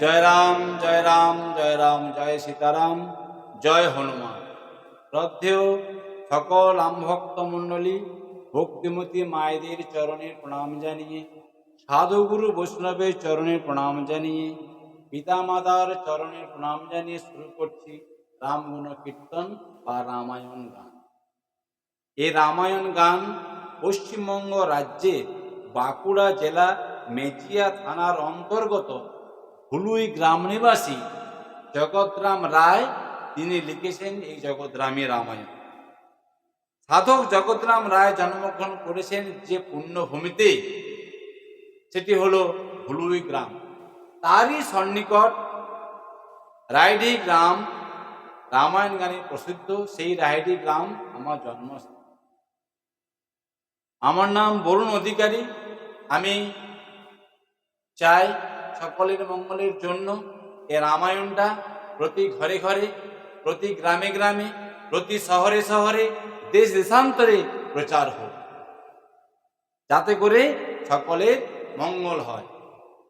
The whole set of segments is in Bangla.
জয় রাম জয় রাম জয় রাম, জয় সীতারাম, জয় হনুমান। শ্রদ্ধেয় সকল আমভক্ত মণ্ডলী, ভক্তিমতী মায়েদের চরণের প্রণাম জানিয়ে সাধুগুরু বৈষ্ণবের চরণের প্রণাম জানিয়ে, পিতামাতার চরণের প্রণাম জানিয়ে শুরু করছি রামগুণ কীর্তন বা রামায়ণ গান। এই রামায়ণ গান পশ্চিমবঙ্গ রাজ্যে বাঁকুড়া জেলা মেচিয়া থানার অন্তর্গত হুলুই গ্রাম নিবাসী জগৎরাম রায়, তিনি লিখেছেন এই জগৎরামী রামায়ণ। সাধক জগৎরাম রায় জন্মগ্রহণ করেছেন যে পুণ্যভূমিতে, সেটি হলো হুলুই গ্রাম। তারই সন্নিকট রায়ডি গ্রাম, রামায়ণ গানে প্রসিদ্ধ, সেই রায়ডি গ্রাম আমার জন্মস্থান। আমার নাম বরুণ অধিকারী, আমি চাই সকলের মঙ্গলের জন্য এ রামায়ণটা প্রতি ঘরে ঘরে, প্রতি গ্রামে গ্রামে, প্রতি শহরে শহরে, দেশ দেশান্তরে প্রচার হোক। যাতে করে সকলের মঙ্গল হয়।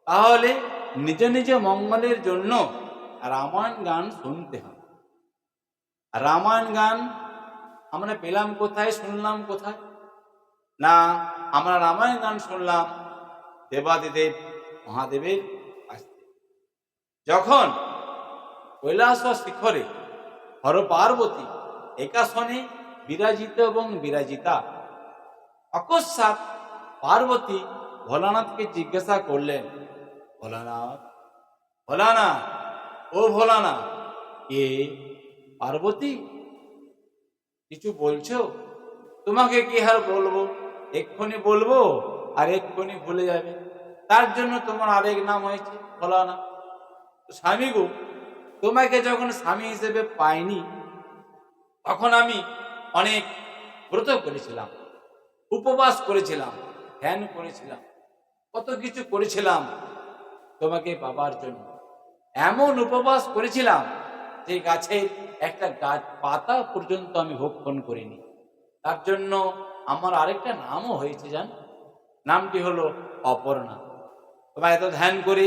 তাহলে নিজ নিজ মঙ্গলের জন্য রামায়ণ গান শুনতে হবে। রামায়ণ গান আমরা পেলাম কোথায়, শুনলাম কোথায়? না, আমরা রামায়ণ গান শুনলাম দেবাদিদেব, মহাদেবের। যখন কৈলাস শিখরে হর পার্বতী, একাসনে বিরাজিত এবং বিরাজিতা। অকস্মাৎ পার্বতী ভোলানাথকে জিজ্ঞাসা করলেন, ভোলানাথ ভোলানাথ, ও ভোলানাথ, কে পার্বতী? কিছু বলছো? তোমাকে কি আর বলব? এক্ষুনি বলব আর এক্ষুনি ভুলে যাবে। তার জন্য তোমার আরেক নাম হয়েছে ভোলানাথ। স্বামী গো তোমাকে যখন স্বামী হিসেবে পাইনি, তখন আমি অনেক ব্রত করেছিলাম, উপবাস করেছিলাম, ধ্যান করেছিলাম, কত কিছু করেছিলাম তোমাকে পাবার জন্য। এমন উপবাস করেছিলাম যে গাছের একটা গাছ পাতা পর্যন্ত আমি ভক্ষণ করিনি। তার জন্য আমার আরেকটা নামও হয়েছে জান? নামটি হলো অপর্ণা। তোমায় এত ধ্যান করে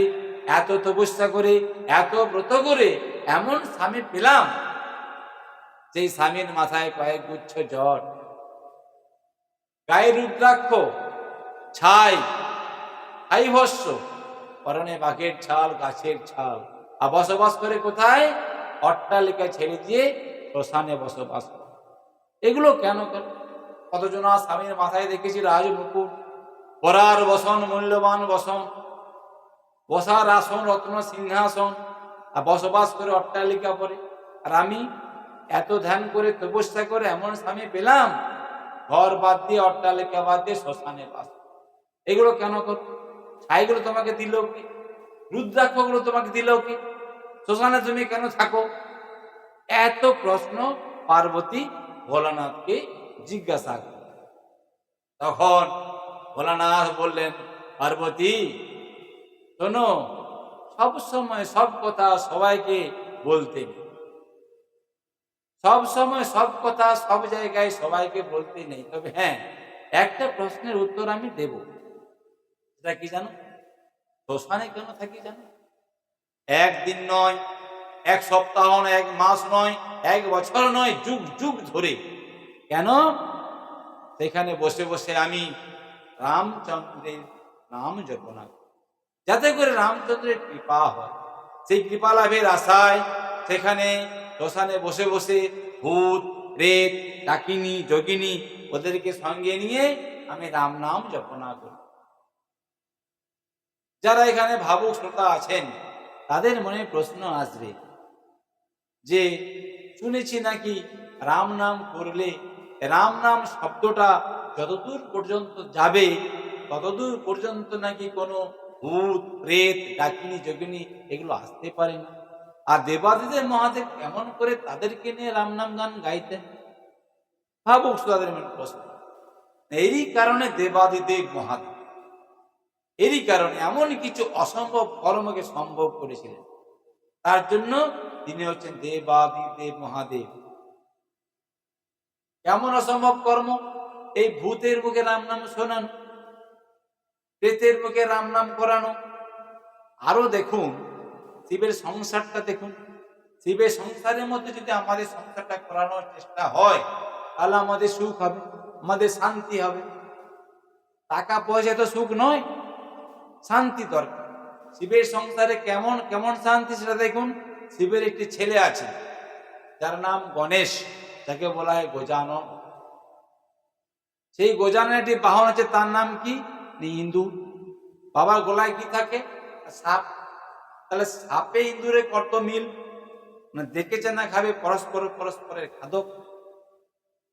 এত তপস্যা করে, এত ব্রত করে এমন স্বামী পেলাম সেই স্বামীর মাথায় কয়েক গুচ্ছ জট গায়ে রুদ্রাক্ষ, ছাই ছাই ভস্য পরনে বাঘের ছাল, গাছের ছাল। আর বসবাস করে কোথায়? অট্টালিকা ছেড়ে দিয়ে শ্মশানে বসবাস করে। এগুলো কেন কেন কতজন স্বামীর মাথায় দেখেছি রাজ মুকুট পরার বসন, মূল্যবান বসন বসার আসন রত্ন সিংহাসন আর বসবাস করে অট্টালিকা পরে। আর আমি এত ধ্যান করে তপস্যা করে এমন স্বামী পেলাম, ঘর বাদ দিয়ে, অট্টালিকা বাদ দিয়ে, শ্মশানে বাস। এগুলো কেন কর ছাইগুলো তোমাকে দিল কি? রুদ্রাক্ষগুলো তোমাকে দিল কি? শ্মশানে তুমি কেন থাকো? এত প্রশ্ন পার্বতী ভোলানাথকে জিজ্ঞাসা করে তখন ভোলানাথ বললেন, পার্বতী শোনো, সব সময় সব কথা সবাইকে বলতে নেই। সব সময় সব কথা সব জায়গায় সবাইকে বলতে নেই। তবে হ্যাঁ একটা প্রশ্নের উত্তর আমি দেব। সেটা কি জানো? শ্মশানে কেন থাকি জানো? একদিন নয়, এক সপ্তাহ নয়, এক মাস নয়, এক বছর নয়, যুগ যুগ ধরে। কেন? সেখানে বসে বসে আমি রামচন্দ্রের নাম জপনা করি। যাতে করে রামচন্দ্রের কৃপা হয়। সেই কৃপা লাভের আশায় সেখানে শ্মশানে বসে বসে ভূত, প্রেত, ডাকিনী, যোগিনী ওদেরকে সঙ্গে নিয়ে আমি রাম নাম জপনা করি। যারা এখানে ভাবুক শ্রোতা আছেন, তাদের মনে প্রশ্ন আসবে যে, শুনেছি নাকি রাম নাম করলে, রাম নাম শব্দটা যতদূর পর্যন্ত যাবে, ততদূর পর্যন্ত নাকি কোনো ভূত, প্রেত, ডাকিনী, যোগিনী এগুলো আসতে পারে না। আর দেবাদিদেব মহাদেব কেমন করে তাদেরকে নিয়ে রাম নাম গান গাইতেন? ভাবুক তাদের মনে প্রশ্ন। এরই কারণে দেবাদিদেব মহাদেব, এরই কারণে এমন কিছু অসম্ভব কর্মকে সম্ভব করেছিলেন। তার জন্য তিনি হচ্ছেন দেবাদিদেব মহাদেব। কেমন অসম্ভব কর্ম? এই ভূতের মুখে রাম নাম শোনানো। প্রেতের মুখে রাম নাম করানো। আরও দেখুন, শিবের সংসারটা দেখুন। শিবের সংসারের মধ্যে যদি আমাদের সংসারটা করানোর চেষ্টা হয়, তাহলে আমাদের সুখ হবে, আমাদের শান্তি হবে। টাকা পয়সা তো সুখ নয়, শান্তি দরকার। শিবের সংসারে কেমন কেমন শান্তি সেটা দেখুন। শিবের একটি ছেলে আছে, যার নাম গণেশ, যাকে বলা হয় গজানন। সেই গজানের একটি বাহন আছে, তার নাম কি? ইন্দু? বাবার গলায় কি থাকে? সাপ। তাহলে সাপে ইন্দুরে কত মিল? মানে দেখেছে না খাবে? পরস্পর, পরস্পরের খাদক।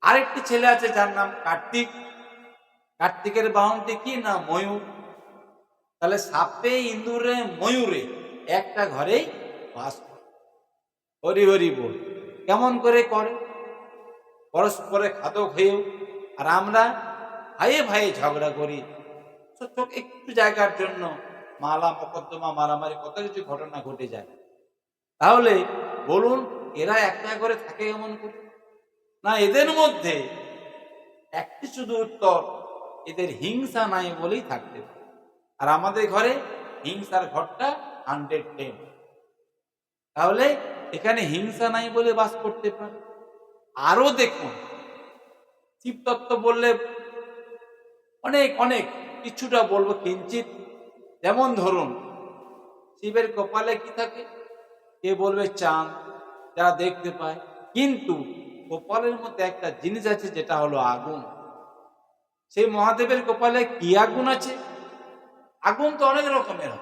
আরেকটি ছেলে আছে যার নাম কার্তিক। কার্তিকের বাহনটি কি না ময়ূর? তাহলে সাপে ইন্দুরে, ময়ূরে একটা ঘরেই বাস হরি হরি বল। কেমন করে করে? পরস্পরে খাদক হয়েও। আর আমরা ভাইয়ে ভাইয়ে ঝগড়া করি। একটু জায়গার জন্য মালা, মকদ্দমা, মারামারি, কত কিছু ঘটনা ঘটে যায়। তাহলে বলুন, এরা একটা করে থাকে এমন করে? না, এদের মধ্যে একটি শুধু উত্তর, এদের হিংসা নাই বলেই থাকতে আর আমাদের ঘরে হিংসার ঘরটা হান্ড্রেড টেন তাহলে এখানে হিংসা নাই বলে বাস করতে পারে। আরও দেখুন শিব তত্ত্ব বললে অনেক অনেক কিছুটা বলব কিঞ্চিত। যেমন ধরুন, শিবের কপালে কি থাকে? কে বলবে চাঁদ যারা দেখতে পায়। কিন্তু কপালের মধ্যে একটা জিনিস আছে, যেটা হলো আগুন। সেই মহাদেবের কপালে কি আগুন আছে? আগুন তো অনেক রকমের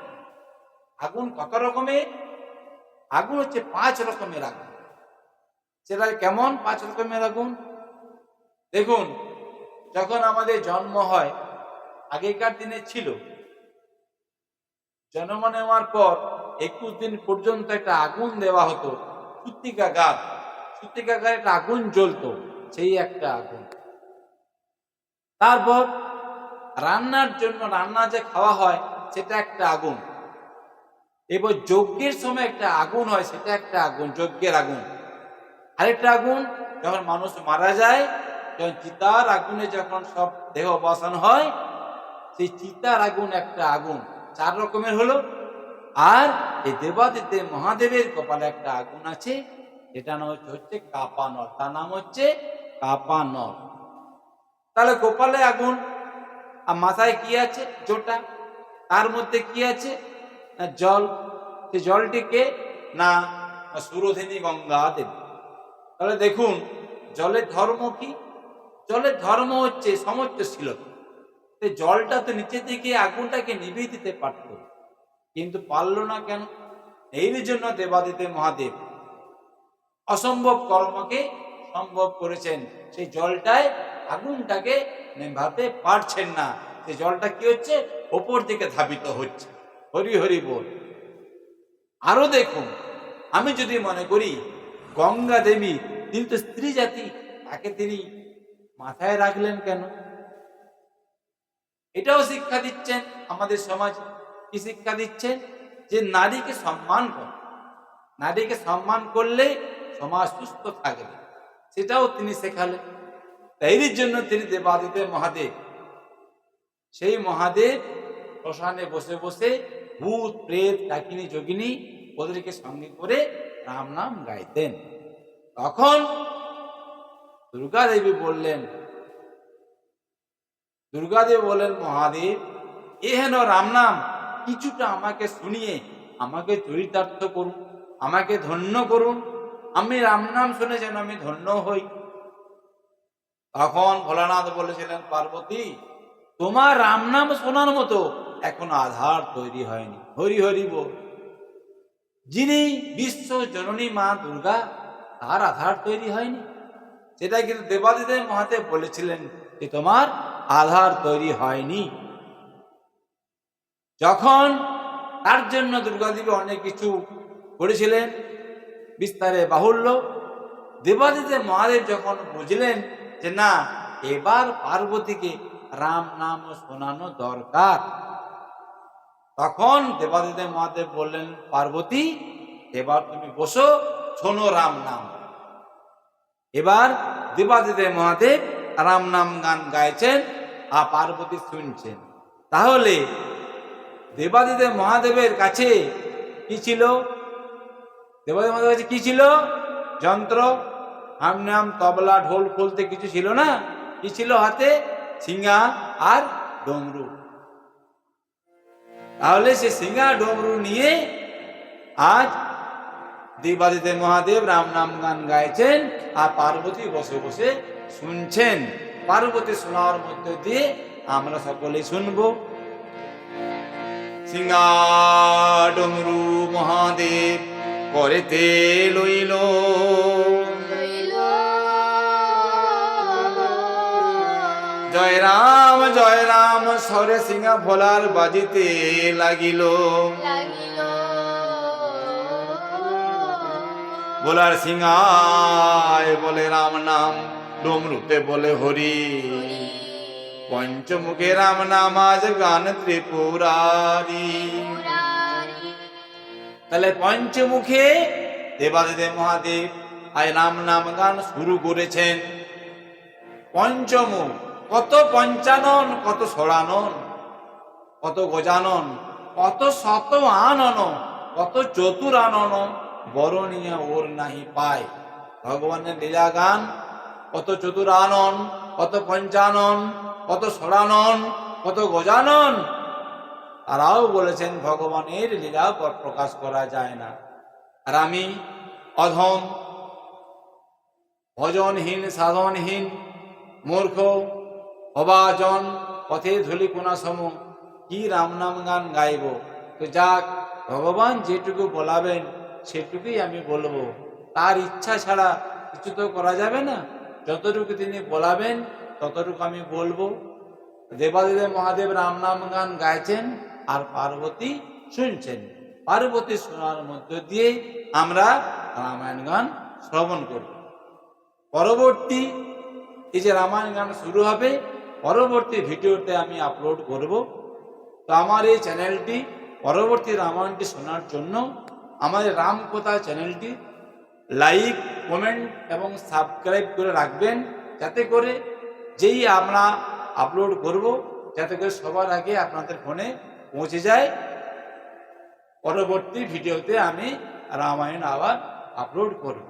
আগুন কত রকমের? আগুন হচ্ছে পাঁচ রকমের আগুন। সেটা কেমন পাঁচ রকমের আগুন? দেখুন, যখন আমাদের জন্ম হয় আগেকার দিনে ছিল। জন্ম নেওয়ার পর একুশ দিন পর্যন্ত একটা আগুন দেওয়া হতো সুতিকা গাছ সুতিকা গাছ একটা আগুন জ্বলতো, সেই একটা আগুন। তারপর রান্নার জন্য রান্না যে খাওয়া হয়, সেটা একটা আগুন। এবার যজ্ঞের সময় একটা আগুন হয়, সেটা একটা আগুন, যজ্ঞের আগুন। আরেকটা আগুন, যখন মানুষ মারা যায় যখন চিতার আগুনে যখন সব দেহ বসানো হয় সেই চিতার আগুন একটা আগুন। চার রকমের হলো। আর এই দেবাদিতে মহাদেবের কপালে একটা আগুন আছে যেটা নাম হচ্ছে কাপানল। তার নাম হচ্ছে কাপানল। তাহলে কপালে আগুন, আর মাথায় কি আছে? জোটা। তার মধ্যে কি আছে? না, জল। সে জলটিকে না সুরধিনী গঙ্গা দেবী তাহলে দেখুন, জলের ধর্ম কি? জলের ধর্ম হচ্ছে সমর্থশীলতা তো জলটা তো নিচে থেকে আগুনটাকে নিভিয়ে দিতে পারত। কিন্তু পারল না কেন? এর জন্য দেবাদিতে মহাদেব অসম্ভব কর্মকে সম্ভব করেছেন। সেই জলটায় আগুনটাকে নেভাতে পারছেন না। সে জলটা কি হচ্ছে? ওপর দিকে ধাবিত হচ্ছে। হরি হরি বল। আরও দেখুন, আমি যদি মনে করি, গঙ্গা দেবী, তিনি তো স্ত্রী জাতি তাকে তিনি মাথায় রাখলেন কেন? এটাও শিক্ষা দিচ্ছেন আমাদের সমাজ। কি শিক্ষা দিচ্ছেন? যে নারীকে সম্মান কর। নারীকে সম্মান করলে সমাজ সুস্থ থাকবে সেটাও তিনি শেখালেন। এর জন্য তিনি দেবাদিদেব মহাদেব। সেই মহাদেব শ্মশানে বসে বসে ভূত, প্রেত, ডাকিনী, যোগিনী ওদেরকে সঙ্গে করে রাম নাম গাইতেন। তখন দুর্গা দেবী বললেন দুর্গাদেব বলেন, মহাদেব, এ হেন রাম নাম। কিছুটা আমাকে শুনিয়ে আমাকে চরিতার্থ করুন, আমাকে ধন্য করুন। আমি রাম নাম শুনে যেন আমি ধন্য হই। তখন ভোলানাথ বলেছিলেন, পার্বতী, তোমার রাম নাম শোনার মতো এখন আধার তৈরি হয়নি। হরি হরি বল। যিনি বিশ্ব জননী মা দুর্গা, তার আধার তৈরি হয়নি। সেটা কিন্তু দেবাদিদেব মহাদেব বলেছিলেন যে, তোমার আধার তৈরি হয়নি। যখন তার জন্য দুর্গাদেবী অনেক কিছু করেছিলেন, বিস্তারে বাহুল্য। দেবাদিদেব মহাদেব যখন বুঝলেন যে না, এবার পার্বতীকে রাম নাম শোনানো দরকার, তখন দেবাদিদেব মহাদেব বললেন, পার্বতী, এবার তুমি বসো, শোনো রাম নাম। এবার দেবাদিদেব মহাদেব রাম নাম গান গাইছেন। আর পার্বতী শুনছেন। তাহলে দেবাদিদেব মহাদেবের কাছে কি ছিল? দেবদেব মহাদেব কাছে কি ছিল? যন্ত্র, হামনাম, তবলা, ঢোল খুলতে কিছু ছিল না? কি ছিল হাতে? সিঙ্গা আর ডমরু। তাহলে সে সিঙ্গা ডমরু নিয়ে আজ দেবাদিতে মহাদেব রাম নাম গান গাইছেন, আর পার্বতী বসে বসে শুনছেন। পার্বতী শোনার মধ্যে দিয়ে আমরা সকলেই শুনব। ডমরু মহাদেব করেতে লইল। জয় রাম জয় রাম সরে সিঙ্গা ভোলার বাজিতে লাগিল। লাগিল। ভোলার সিঙ্গায় বলে রাম নাম। ডমরুতে বলে হরি। পঞ্চমুখে রাম নামাজ গান ত্রিপুরারি। তাহলে পঞ্চমুখে দেবাদিদেব মহাদেব আজ রাম নাম গান শুরু করেছেন। পঞ্চমুখ, কত পঞ্চানন, কত ষোড়ানন, কত গজানন, কত শত আনন কত চতুর আনন বরণীয় ওর নাহি পায়। ভগবানের লীলা গান কত চতুরানন, কত পঞ্চানন, কত ষোড়ানন, কত গজানন। তারাও বলেছেন, ভগবানের লীলা প্র- প্রকাশ করা যায় না। আর আমি অধম, ভজনহীন, সাধনহীন, মূর্খ, অবাজন, পথে ধুলি কোনা সম কি রাম নাম গান গাইব? তো যাক, ভগবান যেটুকু বলাবেন, সেটুকুই আমি বলব। তার ইচ্ছা ছাড়া কিছু তো করা যাবে না। যতটুকু তিনি বলাবেন, ততটুকু আমি বলব। দেবাদিদেব মহাদেব রাম নাম গান গাইছেন আর পার্বতী শুনছেন। পার্বতী শোনার মধ্য দিয়ে আমরা রামায়ণ গান শ্রবণ করব। পরবর্তী এই যে রামায়ণ গান শুরু হবে, পরবর্তী ভিডিওতে আমি আপলোড করব। তো আমার এই চ্যানেলটি, পরবর্তী রামায়ণটি শোনার জন্য আমাদের রামকথা চ্যানেলটি লাইক, কমেন্ট এবং সাবস্ক্রাইব করে রাখবেন। যাতে করে যেই আমরা আপলোড করব, যাতে করে সবার আগে আপনাদের ফোনে পৌঁছে যায়। পরবর্তী ভিডিওতে আমি রামায়ণ আবার আপলোড করব।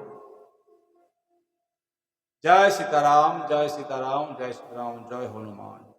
জয় সীতারাম জয় সীতারাম জয় সীতারাম, জয় হনুমান।